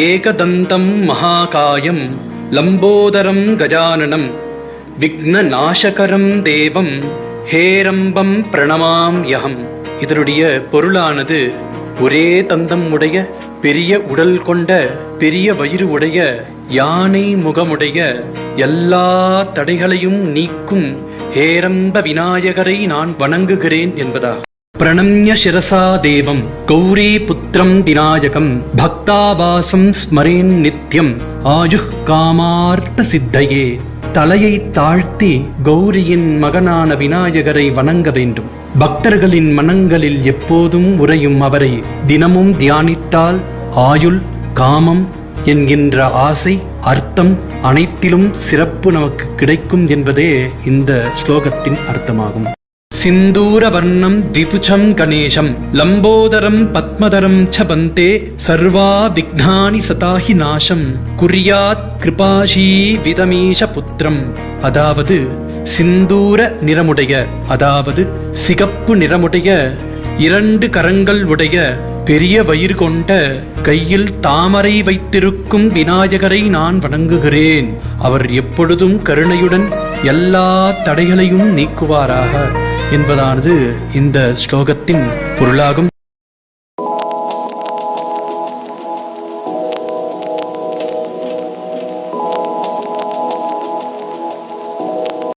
ஏகதந்தம் மகாகாயம் லம்போதரம் கஜானனம் விக்னநாசகரம் தேவம் ஹேரம்பம் பிரணமாம் யகம். இதனுடைய பொருளானது ஒரே தந்தம் உடைய பெரிய உடல் கொண்ட பெரிய வயிறு உடைய யானை முகமுடைய எல்லா தடைகளையும் நீக்கும் ஹேரம்ப விநாயகரை நான் வணங்குகிறேன் என்பதாகும். பிரணம்ய சிரசா தேவம் கௌரி புத்திரம் திநாயகம் பக்தாவாசம் ஸ்மரேன் நித்யம் ஆயு காமார்த்த சித்தையே தலையை தாழ்த்தி கௌரியின் மகனான விநாயகரை வணங்க வேண்டும். பக்தர்களின் மனங்களில் எப்போதும் உறையும் அவரை தினமும் தியானித்தால் ஆயுள் காமம் என்கின்ற ஆசை அர்த்தம் அனைத்திலும் சிறப்பு நமக்கு கிடைக்கும் என்பதே இந்த ஸ்லோகத்தின் அர்த்தமாகும். सिन्दूरवर्णं द्विपुछं गणेशं लम्बोदरं पद्मधरं च बन्ते सर्वा विघ्नानि सता हि நாசம் குர்யாத் கிருபாஷீவிதமீஷ புத்திரம் அதாவது சிந்தூர நிறமுடைய அதாவது சிகப்பு நிறமுடைய இரண்டு கரங்கள் உடைய பெரிய வயிறு கொண்ட கையில் தாமரை வைத்திருக்கும் விநாயகரை நான் வணங்குகிறேன் அவர் எப்பொழுதும் கருணையுடன் எல்லா தடைகளையும் நீக்குவாராக என்பதானது இந்த ஸ்லோகத்தின் பொருளாகும்.